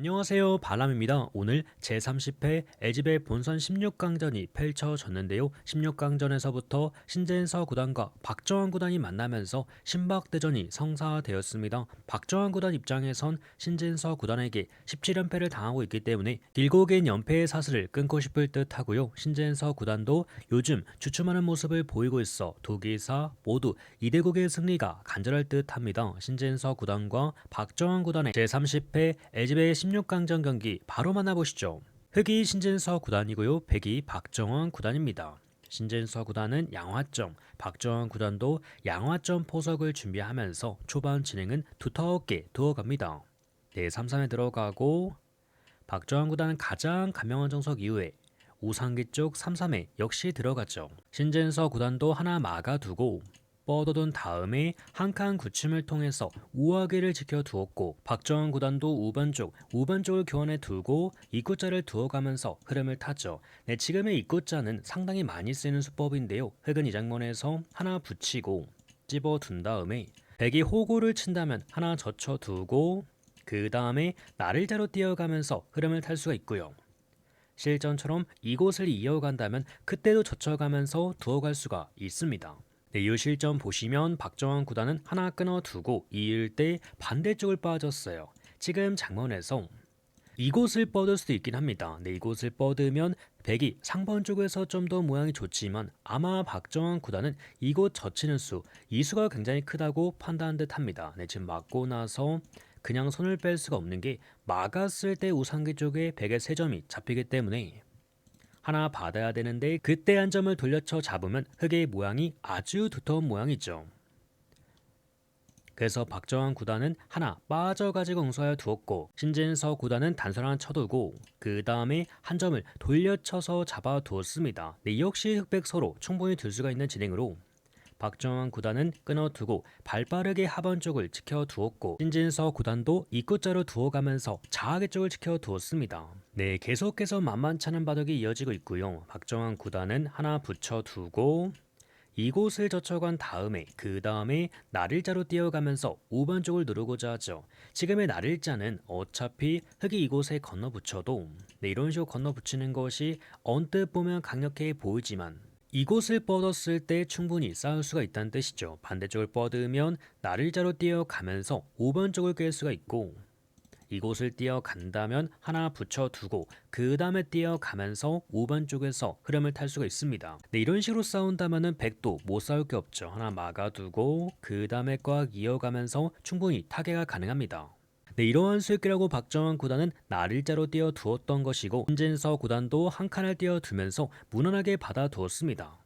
안녕하세요 바람입니다. 오늘 제30회 에지벨 본선 16강전이 펼쳐졌는데요. 16강전에서부터 신재서 구단과 박정환 구단이 만나면서 신박대전이 성사되었습니다. 박정환 구단 입장에선 신진서 구단에게 17연패를 당하고 있기 때문에 길고 긴 연패의 사슬을 끊고 싶을 듯 하고요. 신진서 구단도 요즘 주춤하는 모습을 보이고 있어 두 기사 모두 이대국의 승리가 간절할 듯 합니다. 신진서 구단과 박정환 구단의 제30회 에지벨 16 강전 경기 바로 만나보시죠. 흑이 신진서 구단이고요. 백이 박정원 구단입니다. 신진서 구단은 양화점, 박정원 구단도 양화점 포석을 준비하면서 초반 진행은 두텁게 두어갑니다. 네, 3-3에 들어가고 박정원 구단은 가장 감명한 정석 이후에 우상기 쪽 3-3에 역시 들어갔죠. 신진서 구단도 하나 막아두고 뻗어둔 다음에 한 칸 굳힘을 통해서 우아기를 지켜두었고 박정원 구단도 우반 쪽, 우반 쪽을 교환해 두고 입구자를 두어가면서 흐름을 탔죠. 네, 지금의 입구자는 상당히 많이 쓰이는 수법인데요. 흑은 이 장면에서 하나 붙이고 집어둔 다음에 백이 호구를 친다면 하나 젖혀두고 그 다음에 나를자로 뛰어가면서 흐름을 탈 수가 있고요. 실전처럼 이곳을 이어간다면 그때도 젖혀가면서 두어갈 수가 있습니다. 네, 이 실점 보시면 박정환 구단은 하나 끊어두고 이을 때 반대쪽을 빠졌어요. 지금 장면에서 이곳을 뻗을 수도 있긴 합니다. 네, 이곳을 뻗으면 백이 상번 쪽에서 좀 더 모양이 좋지만 아마 박정환 구단은 이곳 젖히는 수, 이 수가 굉장히 크다고 판단한 듯 합니다. 네, 지금 맞고 나서 그냥 손을 뺄 수가 없는 게 막았을 때 우상기 쪽에 백의 세 점이 잡히기 때문에 하나 받아야 되는데 그때 한 점을 돌려쳐 잡으면 흑의 모양이 아주 두터운 모양이죠. 그래서 박정환 구단은 하나 빠져가지고 응수하여 두었고 신진서 구단은 하나 쳐두고 그 다음에 한 점을 돌려쳐서 잡아 두었습니다. 네, 역시 흑백 서로 충분히 들 수가 있는 진행으로 박정환 구단은 끊어두고 발빠르게 하번 쪽을 지켜두었고 신진서 구단도 입구자로 두어가면서 자하계 쪽을 지켜두었습니다. 네, 계속해서 만만찮은 바둑이 이어지고 있고요. 박정환 구단은 하나 붙여두고 이곳을 젖혀간 다음에 그 다음에 나를자로 뛰어가면서 5번 쪽을 누르고자 하죠. 지금의 나를자는 어차피 흙이 이곳에 건너붙여도 네, 이런 식으로 건너붙이는 것이 언뜻 보면 강력해 보이지만 이곳을 뻗었을 때 충분히 쌓을 수가 있다는 뜻이죠. 반대쪽을 뻗으면 나를자로 뛰어가면서 5번 쪽을 깰 수가 있고 이곳을 뛰어간다면 하나 붙여두고 그 다음에 뛰어가면서 5번 쪽에서 흐름을 탈 수가 있습니다. 네, 이런 식으로 싸운다면 백도 못 싸울 게 없죠. 하나 막아두고 그 다음에 꽉 이어가면서 충분히 타개가 가능합니다. 네, 이러한 수익기라고 박정환 구단은 나를자로 띄어두었던 것이고 신진서 구단도 한 칸을 띄어두면서 무난하게 받아두었습니다.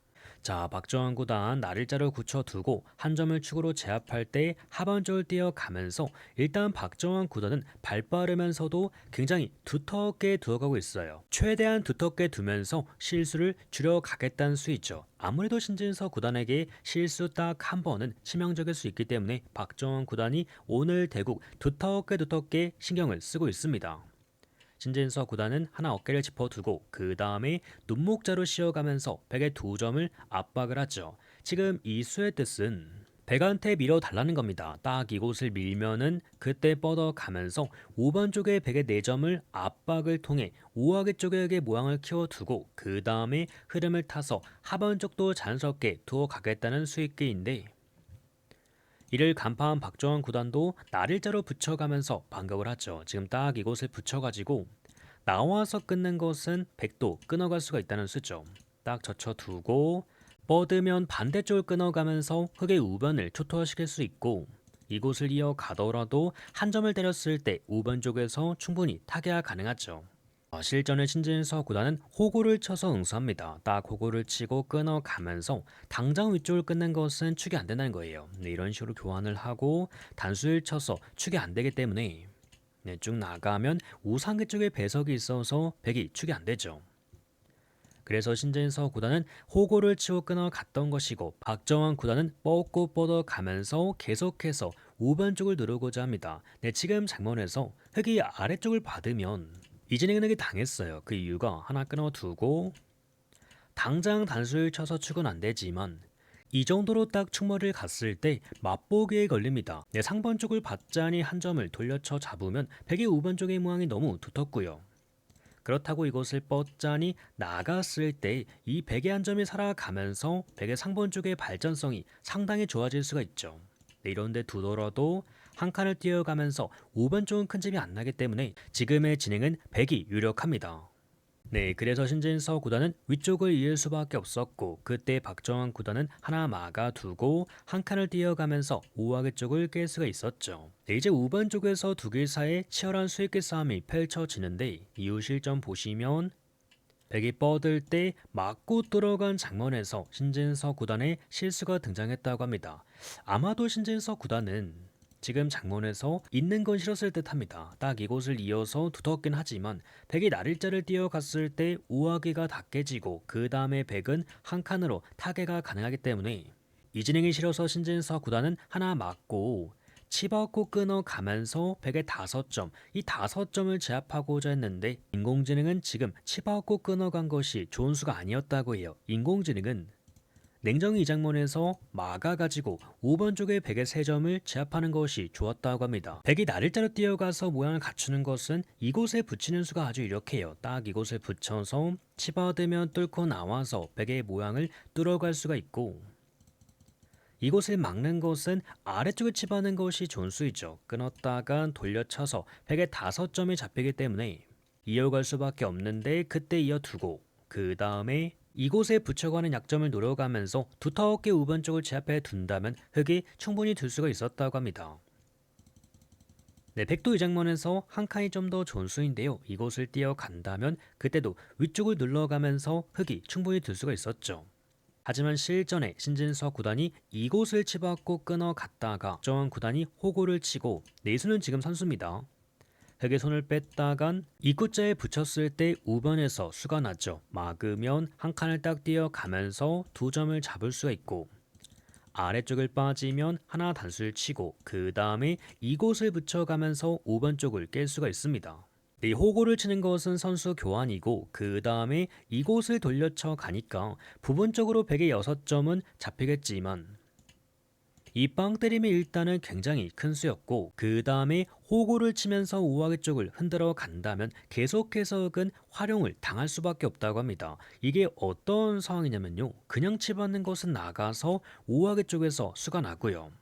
자, 박정환 구단 나를자를 굳혀두고 한 점을 축으로 제압할 때 하반쪽을 뛰어가면서 일단 박정환 구단은 발 빠르면서도 굉장히 두텁게 두어가고 있어요. 최대한 두텁게 두면서 실수를 줄여가겠다는 수있죠. 아무래도 신진서 구단에게 실수 딱 한 번은 치명적일 수 있기 때문에 박정환 구단이 오늘 대국 두텁게 두텁게 신경을 쓰고 있습니다. 신진서 구단은 하나 어깨를 짚어두고 그 다음에 눈목자로 씌어가면서 백의 두 점을 압박을 하죠. 지금 이 수의 뜻은 백한테 밀어달라는 겁니다. 딱 이곳을 밀면은 그때 뻗어가면서 5번 쪽의 백의 4점을 압박을 통해 우하계 쪽에게 모양을 키워두고 그 다음에 흐름을 타서 하번 쪽도 자연스럽게 두어가겠다는 수익기인데 이를 간파한 박정환 구단도 나를자로 붙여가면서 반격을 하죠. 지금 딱 이곳을 붙여가지고 나와서 끊는 것은 백도 끊어갈 수가 있다는 수죠. 딱 젖혀두고 뻗으면 반대쪽을 끊어가면서 흑의 우변을 초토화시킬 수 있고 이곳을 이어 가더라도 한 점을 때렸을 때 우변 쪽에서 충분히 타개가 가능하죠. 어, 실전의 신진서 구단은 호구를 쳐서 응수합니다. 딱 호구를 치고 끊어가면서 당장 위쪽을 끊는 것은 축이 안 된다는 거예요. 네, 이런 식으로 교환을 하고 단수를 쳐서 축이 안 되기 때문에 네, 쭉 나가면 우상계 쪽에 배석이 있어서 백이 축이 안 되죠. 그래서 신진서 구단은 호구를 치고 끊어갔던 것이고 박정환 구단은 뻗고 뻗어가면서 계속해서 우반 쪽을 누르고자 합니다. 네, 지금 장면에서 흑이 아래쪽을 받으면 이진행에게 당했어요. 그 이유가 하나 끊어두고 당장 단수를 쳐서 축은 안 되지만 이 정도로 딱 충머리를 갔을 때 맛보기에 걸립니다. 네, 상번 쪽을 받자니 한 점을 돌려쳐 잡으면 백의 우번 쪽의 모양이 너무 두텁고요. 그렇다고 이것을 뻗자니 나갔을 때 이 백의 한 점이 살아가면서 백의 상번 쪽의 발전성이 상당히 좋아질 수가 있죠. 네, 이런데 두더라도 한 칸을 뛰어가면서 5번 쪽은 큰 점이 안 나기 때문에 지금의 진행은 백이 유력합니다. 네, 그래서 신진서 구단은 위쪽을 이을 수밖에 없었고 그때 박정환 구단은 하나 막아두고 한 칸을 뛰어가면서 우아개 쪽을 깰 수가 있었죠. 네, 이제 우반 쪽에서 두 길 사이에 치열한 수익기 싸움이 펼쳐지는데 이후 실점 보시면 백이 뻗을 때 맞고 들어간 장면에서 신진서 구단의 실수가 등장했다고 합니다. 아마도 신진서 구단은 지금 장문에서 있는 건 싫었을 듯 합니다. 딱 이곳을 이어서 두텁긴 하지만 백이 나릴자를 뛰어갔을 때 우아기가 다 깨지고 그 다음에 백은 한 칸으로 타개가 가능하기 때문에 이 진행이 싫어서 신진서 구단은 하나 맞고 치받고 끊어가면서 백의 다섯 점, 이 다섯 점을 제압하고자 했는데 인공지능은 지금 치받고 끊어간 것이 좋은 수가 아니었다고 해요. 인공지능은 냉정히 이 장면에서 막아가지고 5번 쪽의 백의 세 점을 제압하는 것이 좋았다고 합니다. 백이 나를자로 뛰어가서 모양을 갖추는 것은 이곳에 붙이는 수가 아주 이렇게요. 딱 이곳에 붙여서 치받으면 뚫고 나와서 백의 모양을 뚫어갈 수가 있고 이곳을 막는 것은 아래쪽에 치받는 것이 좋은 수이죠. 끊었다가 돌려쳐서 백의 다섯 점이 잡히기 때문에 이어갈 수밖에 없는데 그때 이어두고 그 다음에 이곳에 붙여가는 약점을 노려가면서 두텁게 우번 쪽을 제압해 둔다면 흙이 충분히 들 수가 있었다고 합니다. 네, 백도 이 장면에서 한 칸이 좀더 좋은 수인데요. 이곳을 뛰어간다면 그때도 위쪽을 눌러가면서 흙이 충분히 들 수가 있었죠. 하지만 실전에 신진서 구단이 이곳을 치받고 끊어갔다가 정한 구단이 호구를 치고 내수는 지금 선수입니다. 벽에 손을 뺐다간 입구자에 붙였을 때 우변에서 수가 났죠. 막으면 한 칸을 딱 뛰어가면서 두 점을 잡을 수가 있고 아래쪽을 빠지면 하나 단수를 치고 그 다음에 이곳을 붙여가면서 5번 쪽을 깰 수가 있습니다. 이 호구를 치는 것은 선수 교환이고 그 다음에 이곳을 돌려쳐 가니까 부분적으로 100의 6점은 잡히겠지만 이 빵 때림이 일단은 굉장히 큰 수였고 그 다음에 호구를 치면서 우아기 쪽을 흔들어 간다면 계속해서 은 활용을 당할 수밖에 없다고 합니다. 이게 어떤 상황이냐면요. 그냥 치받는 것은 나가서 우아기 쪽에서 수가 나고요.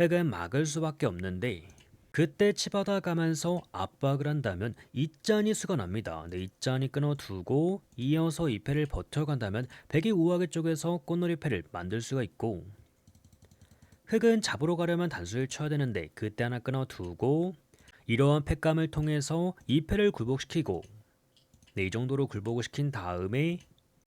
획은 막을 수밖에 없는데 그때 치받아 가면서 압박을 한다면 이짠이 수가 납니다. 네, 이짠이 끊어두고 이어서 2패를 버텨간다면 백이 우아기 쪽에서 꽃놀이 패를 만들 수가 있고 흙은 잡으러 가려면 단수를 쳐야 되는데 그때 하나 끊어두고 이러한 팩감을 통해서 이 패를 굴복시키고 네, 이 정도로 굴복을 시킨 다음에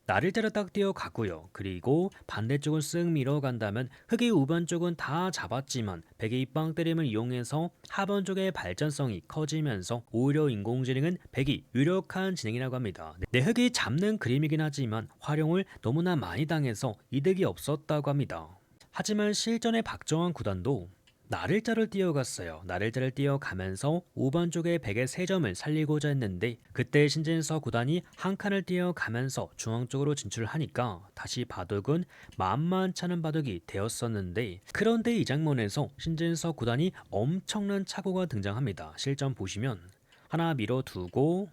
나를 자르 딱 뛰어 가고요. 그리고 반대쪽을 쓱 밀어 간다면 흙의 우반 쪽은 다 잡았지만 백의 입방 때림을 이용해서 하번 쪽의 발전성이 커지면서 오히려 인공지능은 백이 유력한 진행이라고 합니다. 네, 흙이 잡는 그림이긴 하지만 활용을 너무나 많이 당해서 이득이 없었다고 합니다. 하지만 실전의 박정환 구단도 나를자를 뛰어갔어요. 나를자를 뛰어가면서 5번 쪽에 100의 3점을 살리고자 했는데 그때 신진서 구단이 한 칸을 뛰어가면서 중앙 쪽으로 진출하니까 다시 바둑은 만만찮은 바둑이 되었었는데 그런데 이 장면에서 신진서 구단이 엄청난 착오가 등장합니다. 실전 보시면 하나 밀어두고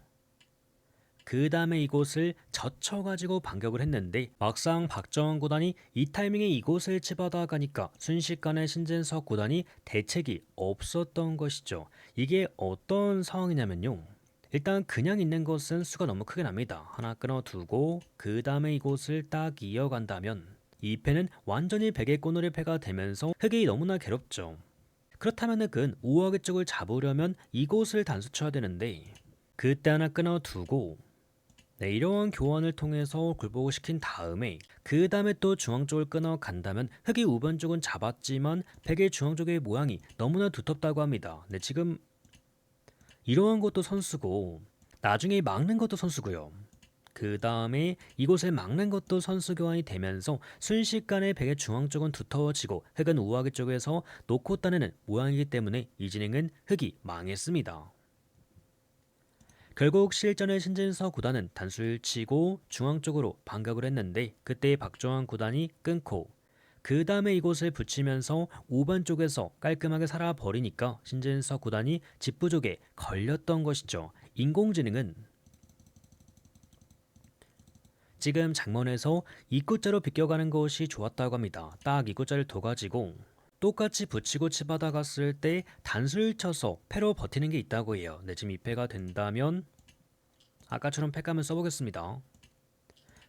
그 다음에 이곳을 젖혀가지고 반격을 했는데 막상 박정원 구단이 이 타이밍에 이곳을 집어다 가니까 순식간에 신진석 구단이 대책이 없었던 것이죠. 이게 어떤 상황이냐면요. 일단 그냥 있는 것은 수가 너무 크게 납니다. 하나 끊어두고 그 다음에 이곳을 딱 이어간다면 이 패는 완전히 백의 꼬놀이 패가 되면서 흑이 너무나 괴롭죠. 그렇다면 은 우아의 쪽을 잡으려면 이곳을 단수 쳐야 되는데 그때 하나 끊어두고 네, 이러한 교환을 통해서 굴복을 시킨 다음에 그 다음에 또 중앙 쪽을 끊어 간다면 흑이 우변 쪽은 잡았지만 백의 중앙 쪽의 모양이 너무나 두텁다고 합니다. 네, 지금 이러한 것도 선수고 나중에 막는 것도 선수고요. 그 다음에 이곳을 막는 것도 선수 교환이 되면서 순식간에 백의 중앙 쪽은 두터워지고 흑은 우아기 쪽에서 놓고 따내는 모양이기 때문에 이 진행은 흑이 망했습니다. 결국 실전의 신진서 구단은 단수를 치고 중앙 쪽으로 반격을 했는데 그때 박종환 구단이 끊고 그 다음에 이곳을 붙이면서 5번 쪽에서 깔끔하게 살아버리니까 신진서 구단이 집부족에 걸렸던 것이죠. 인공지능은 지금 장문에서 입구자로 비껴가는 것이 좋았다고 합니다. 딱 입구자를 둬가지고 똑같이 붙이고 치받아갔을 때 단수를 쳐서 패로 버티는 게 있다고 해요. 네, 지금 2패가 된다면 아까처럼 패감을 써보겠습니다.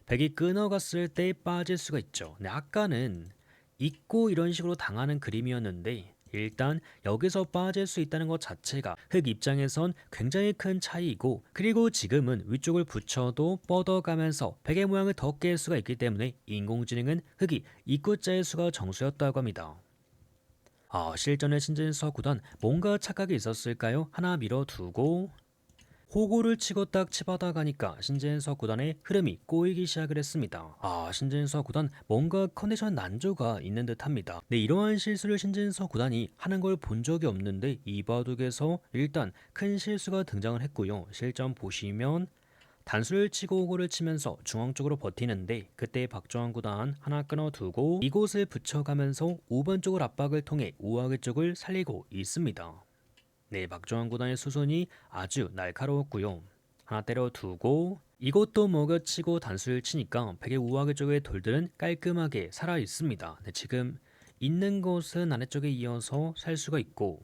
백이 끊어갔을 때 빠질 수가 있죠. 네, 아까는 있고 이런 식으로 당하는 그림이었는데 일단 여기서 빠질 수 있다는 것 자체가 흑 입장에선 굉장히 큰 차이이고 그리고 지금은 위쪽을 붙여도 뻗어가면서 베개 모양을 더 깰 수가 있기 때문에 인공지능은 흑이 입구자의 수가 정수였다고 합니다. 아, 실전의 신진서 구단 뭔가 착각이 있었을까요? 하나 밀어두고 호구를 치고 딱 치받아 가니까 신진서 구단의 흐름이 꼬이기 시작을 했습니다. 아, 신진서 구단 뭔가 컨디션 난조가 있는 듯합니다. 네, 이러한 실수를 신진서 구단이 하는 걸 본 적이 없는데 이 바둑에서 일단 큰 실수가 등장을 했고요. 실전 보시면 단수를 치고 호구를 치면서 중앙 쪽으로 버티는데 그때 박정환 구단 하나 끊어두고 이곳을 붙여가면서 5번 쪽을 압박을 통해 우아의 쪽을 살리고 있습니다. 네, 박정환 구단의 수순이 아주 날카로웠고요. 하나 때려두고 이것도 먹여치고 단수를 치니까 백의 우아의 쪽의 돌들은 깔끔하게 살아 있습니다. 네, 지금 있는 곳은 아래쪽에 이어서 살 수가 있고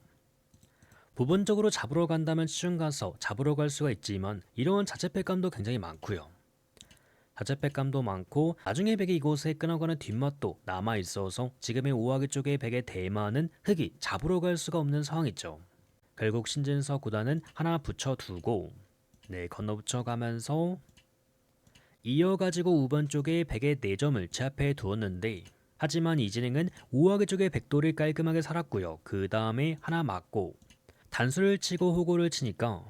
부분적으로 잡으러 간다면 시중 가서 잡으러 갈 수가 있지만 이러한 자체패감도 굉장히 많고요. 자체패감도 많고 나중에 백의 이곳에 끊어가는 뒷맛도 남아 있어서 지금의 우아기 쪽의 백의 대만은 흑이 잡으러 갈 수가 없는 상황이죠. 결국 신진서 구단은 하나 붙여두고 네 건너 붙여가면서 이어가지고 5번 쪽에 백의 4점을 제압해 두었는데 하지만 이진행은 우아기 쪽의 백돌을 깔끔하게 살았고요. 그 다음에 하나 맞고 단수를 치고 호구를 치니까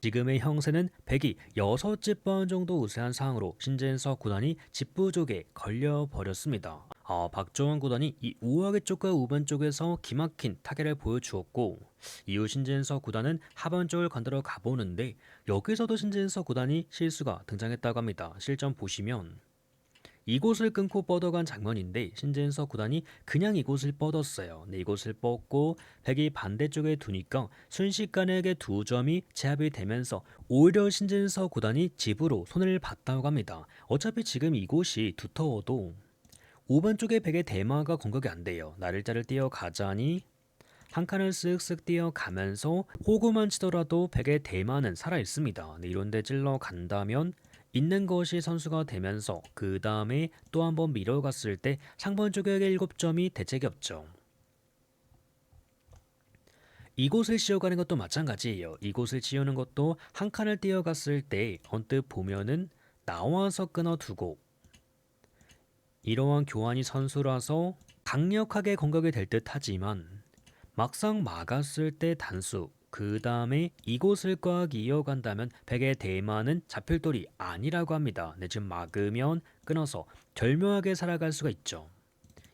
지금의 형세는 백이 6째 번 정도 우세한 상황으로 신진서 구단이 집부족에 걸려버렸습니다. 아, 박정환 구단이 이 우아의 쪽과 우반 쪽에서 기막힌 타격을 보여주었고 이후 신진서 구단은 하반 쪽을 건드려 가보는데 여기서도 신진서 구단이 실수가 등장했다고 합니다. 실전 보시면 이곳을 끊고 뻗어간 장면인데 신진서 구단이 그냥 이곳을 뻗었어요. 네, 이곳을 뻗고 백이 반대쪽에 두니까 순식간에 두 점이 제압이 되면서 오히려 신진서 구단이 집으로 손을 봤다고 합니다. 어차피 지금 이곳이 두터워도 5번 쪽에 백의 대마가 공격이 안 돼요. 나를자를 뛰어가자니 한 칸을 쓱쓱 뛰어가면서 호구만 치더라도 백의 대마는 살아 있습니다. 네, 이런데 찔러 간다면 있는 것이 선수가 되면서 그 다음에 또 한 번 밀어갔을 때 상번 쪽의 7점이 대책이 없죠. 이곳을 씌워가는 것도 마찬가지예요. 이곳을 씌우는 것도 한 칸을 뛰어갔을 때 언뜻 보면은 나와서 끊어두고 이러한 교환이 선수라서 강력하게 공격이 될 듯 하지만 막상 막았을 때 단수 그 다음에 이곳을 꽉 이어간다면 백의 대만은 잡힐돌이 아니라고 합니다. 네, 지금 막으면 끊어서 절묘하게 살아갈 수가 있죠.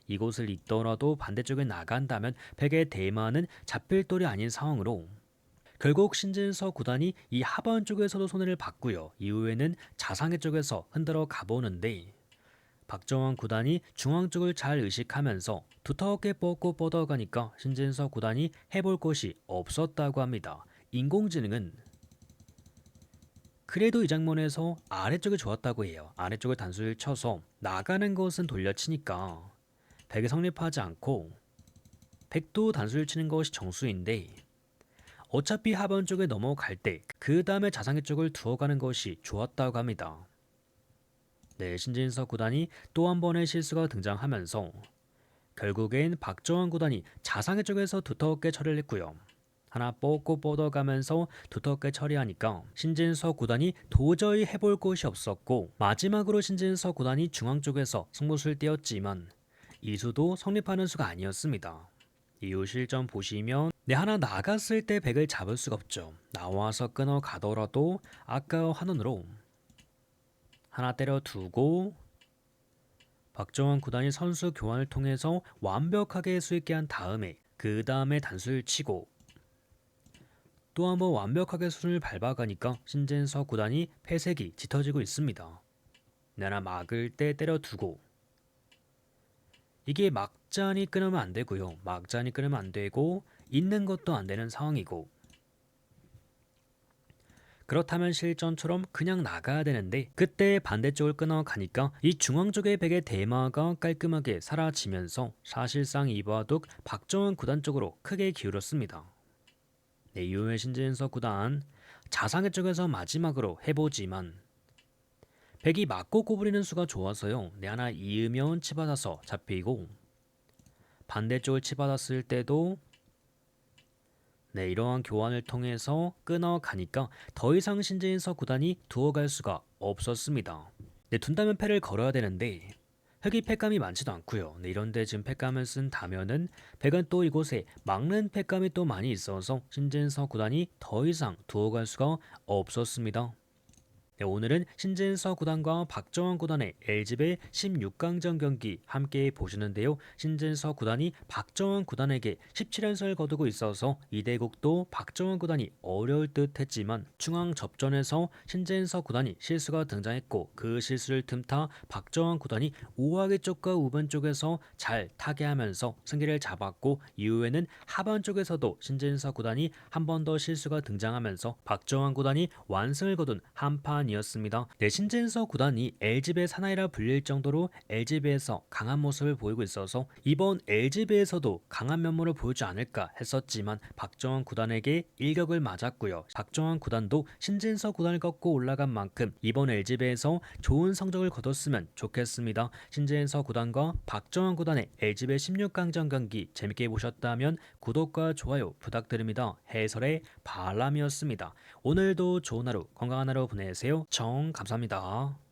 이곳을 잇더라도 반대쪽에 나간다면 백의 대만은 잡힐돌이 아닌 상황으로 결국 신진서 구단이 이 하반 쪽에서도 손해를 봤고요. 이후에는 자상의 쪽에서 흔들어 가보는데 박정환 구단이 중앙 쪽을 잘 의식하면서 두텁게 뻗고 뻗어가니까 신진서 구단이 해볼 곳이 없었다고 합니다. 인공지능은 그래도 이 장면에서 아래쪽이 좋았다고 해요. 아래쪽을 단수를 쳐서 나가는 것은 돌려치니까 백이 성립하지 않고 백도 단수를 치는 것이 정수인데 어차피 하반 쪽에 넘어갈 때 그 다음에 자상의 쪽을 두어가는 것이 좋았다고 합니다. 네, 신진서 구단이 또 한 번의 실수가 등장하면서 결국엔 박정환 구단이 자상의 쪽에서 두텁게 처리를 했고요. 하나 뻗고 뻗어가면서 두텁게 처리하니까 신진서 구단이 도저히 해볼 곳이 없었고 마지막으로 신진서 구단이 중앙 쪽에서 승부수를 띄었지만 이수도 성립하는 수가 아니었습니다. 이후 실전 보시면 네 하나 나갔을 때 백을 잡을 수가 없죠. 나와서 끊어 가더라도 아까 환원으로 하나 때려두고 박정환 구단이 선수 교환을 통해서 완벽하게 수익게 한 다음에 그 다음에 단수를 치고 또 한번 완벽하게 수순을 밟아가니까 신진서 구단이 패색이 짙어지고 있습니다. 나나 막을 때 때려두고 이게 막잔이 끊으면 안 되고요. 막잔이 끊으면 안 되고 있는 것도 안 되는 상황이고 그렇다면 실전처럼 그냥 나가야 되는데 그때 반대쪽을 끊어 가니까 이 중앙 쪽의 백의 대마가 깔끔하게 사라지면서 사실상 이바둑 박정은 구단 쪽으로 크게 기울었습니다. 네, 이후에 신진서 구단 자상의 쪽에서 마지막으로 해보지만 백이 맞고 꼬부리는 수가 좋아서요. 네 하나 이으면 치받아서 잡히고 반대쪽을 치받았을 때도 네, 이러한 교환을 통해서 끊어가니까 더 이상 신재인서 구단이 두어갈 수가 없었습니다. 네, 둔다면 패를 걸어야 되는데 흑이 패감이 많지도 않고요. 네, 이런데 지금 패감을 쓴 다면은 백은 또 이곳에 막는 패감이 또 많이 있어서 신진서 구단이 더 이상 두어갈 수가 없었습니다. 네, 오늘은 신진서 구단과 박정환 구단의 LG배 16강전 경기 함께 보시는데요. 신진서 구단이 박정환 구단에게 17연승을 거두고 있어서 이대국도 박정환 구단이 어려울 듯 했지만 중앙 접전에서 신진서 구단이 실수가 등장했고 그 실수를 틈타 박정환 구단이 우하기 쪽과 우변 쪽에서 잘 타게 하면서 승기를 잡았고 이후에는 하반 쪽에서도 신진서 구단이 한 번 더 실수가 등장하면서 박정환 구단이 완승을 거둔 한판 이었습니다. 네, 신진서 구단이 LG배 사나이라 불릴 정도로 LG배에서 강한 모습을 보이고 있어서 이번 LG배에서도 강한 면모를 보이지 않을까 했었지만 박정환 구단에게 일격을 맞았고요. 박정환 구단도 신진서 구단을 꺾고 올라간 만큼 이번 LG배에서 좋은 성적을 거뒀으면 좋겠습니다. 신진서 구단과 박정환 구단의 LG배 16강전 경기 재밌게 보셨다면 구독과 좋아요 부탁드립니다. 해설의 바람이었습니다. 오늘도 좋은 하루 건강한 하루 보내 정 감사합니다.